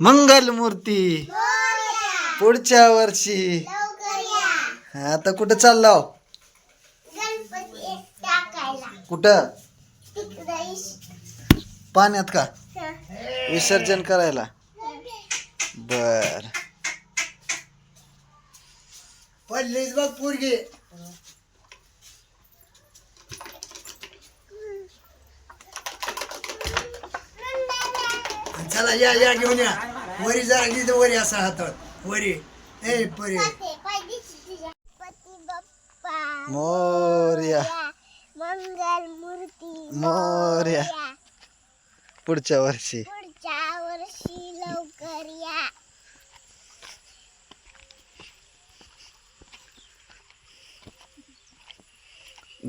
मंगल मूर्ती पुढच्या वर्षी. आता कुठं चाललो गणपती कुठं? पाण्यात का? विसर्जन करायला. बर. पडलीच बघ पोरगी. चला या या घेऊन या. वरी जरा तिथं वरी असा हातात. वरी. ए परी. मोर्या. मंगल मूर्ती मोर्या. पुढच्या वर्षी. पुढच्या वर्षी लवकर या.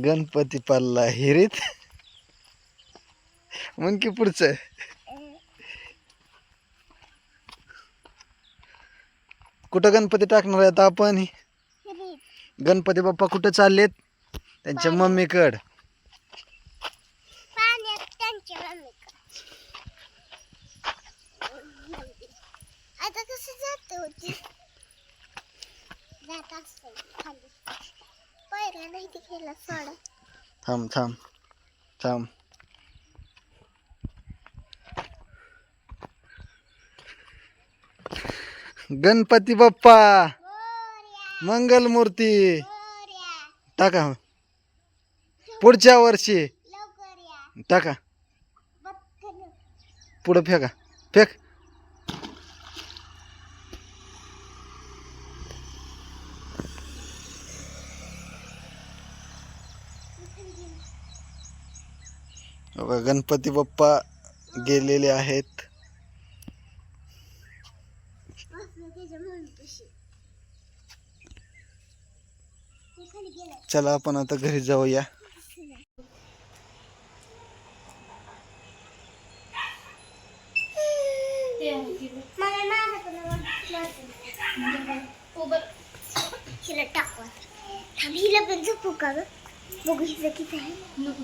गणपती पाल्ला हिरीत. मग की पुढचं? कुठं गणपती टाकणार आहेत आपण? गणपती बाप्पा कुठं चाललेत? त्यांच्या मम्मीकड. पाण्यात त्यांच्या मम्मीकडे आता कसं जात होती जात असते खाली पायऱ्या नाही तिकडे सोडा थांब थांब थांब गणपती बाप्पा. मंगलमूर्ती. मंगल मूर्ती टाका. पुढच्या वर्षी. टाका. पुढं फेका. फेक. गणपती बाप्पा गेलेले आहेत बसलं त्याच्या मम्मीपाशी ते खाली गेलं चला आपण आता घरी जाऊया. मला माझ्याकडे हिला टाकवा थांब हिला पण झोपू का ग बघू हिचं किती आहे नको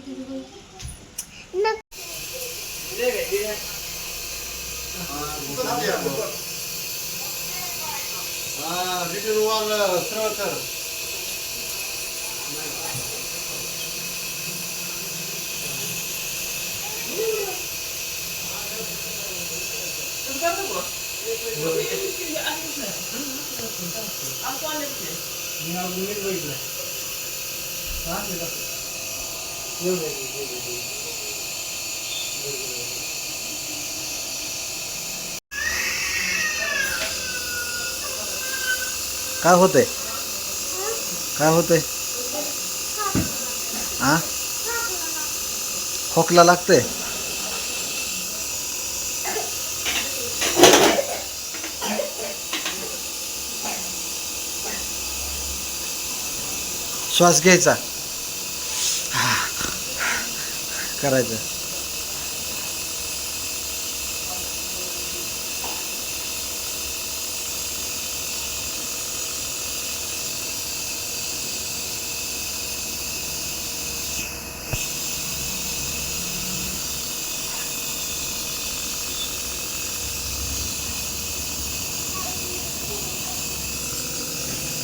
काय होतंय? काय होतंय? खोकला लागतंय. श्वास घ्यायचा. करायचं.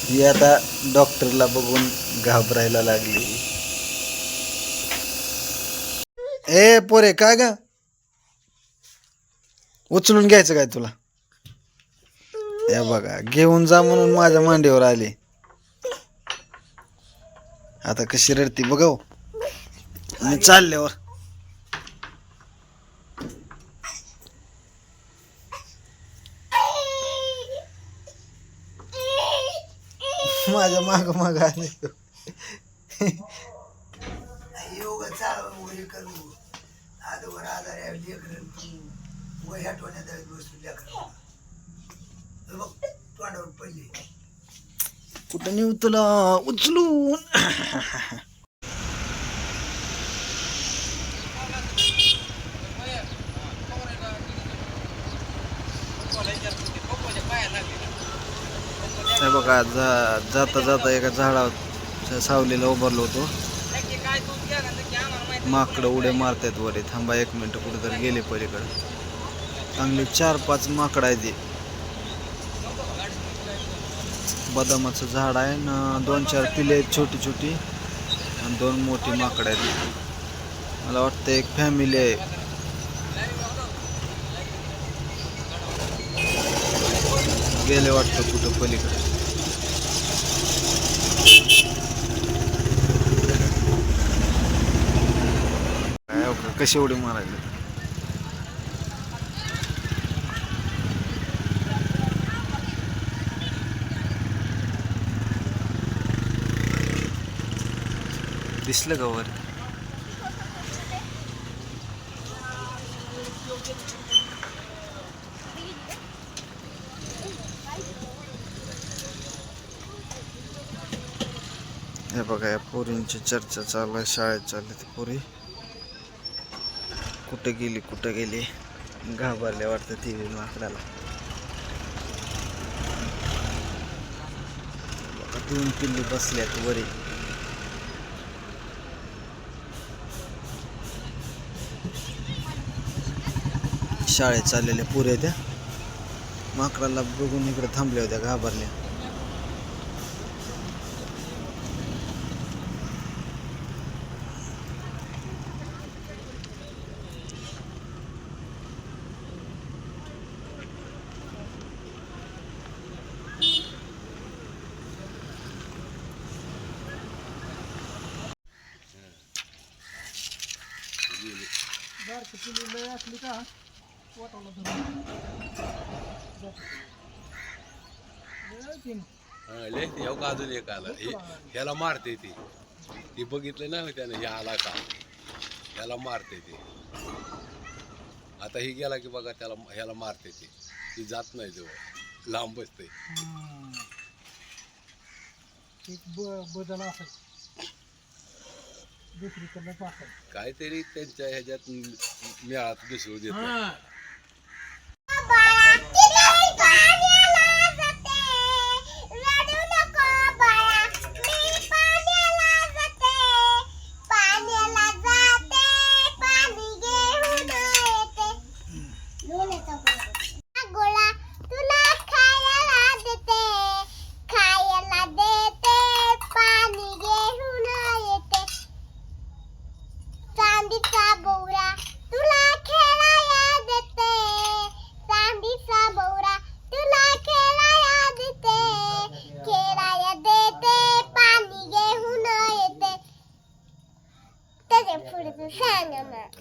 ही आता डॉक्टरला बघून घाबरायला लागली. ए पोरे काय ग? उचलून घ्यायचं काय तुला? या बघा घेऊन जा म्हणून माझ्या मांडीवर आली. आता कशी रडती बघव हो. आणि चालल्यावर. माझ्या माग माग आले. योग चाल वरी करू. आजवर आजार आहे लेकरं तू वय हटवण्यात आहे बसून लेकरं बघ तोंडावर पडली. कुठं नेऊ तुला? उचलून. बघा जा जाता जाता एका झाडाच्या सावलीला उभारलो होतो. माकडं उड्या मारतायत वरे. थांबा एक मिनिट कुठेतरी गेले पलीकडे. चांगले चार पाच माकड आहे ते बदामाचं झाड आहे ना दोन चार पिले आहेत छोटी छोटी. आणि दोन मोठी माकड आहेत मला वाटतं एक फॅमिली आहे. गेले वाटतं कुठं पलीकडे. कसे उडी मारायला दिसलं गवर हे बघा या पोरींची चर्चा चालू आहे शाळेत चालली ती पोरी. कुठं गेली कुठं गेली? घाबरले वाटतं ती माकडाला. दोन पिल्ली बसल्यात वरी. शाळेत चाललेल्या पुऱ्या त्या. माकडाला बघून इकडे थांबल्या होत्या घाबरल्या. लय असली का अजून एक आलं. हे ह्याला मारते ती. ती बघितलं ना त्याने हे आला का? ह्याला मारते ती. आता ही गेला की बघा त्याला ह्याला मारते ती. ती जात नाही जवळ. लांब बसते बदल असेल. दुसरीकडनं काहीतरी त्यांच्या ह्याच्यात मेळात दिसू देत 看见没？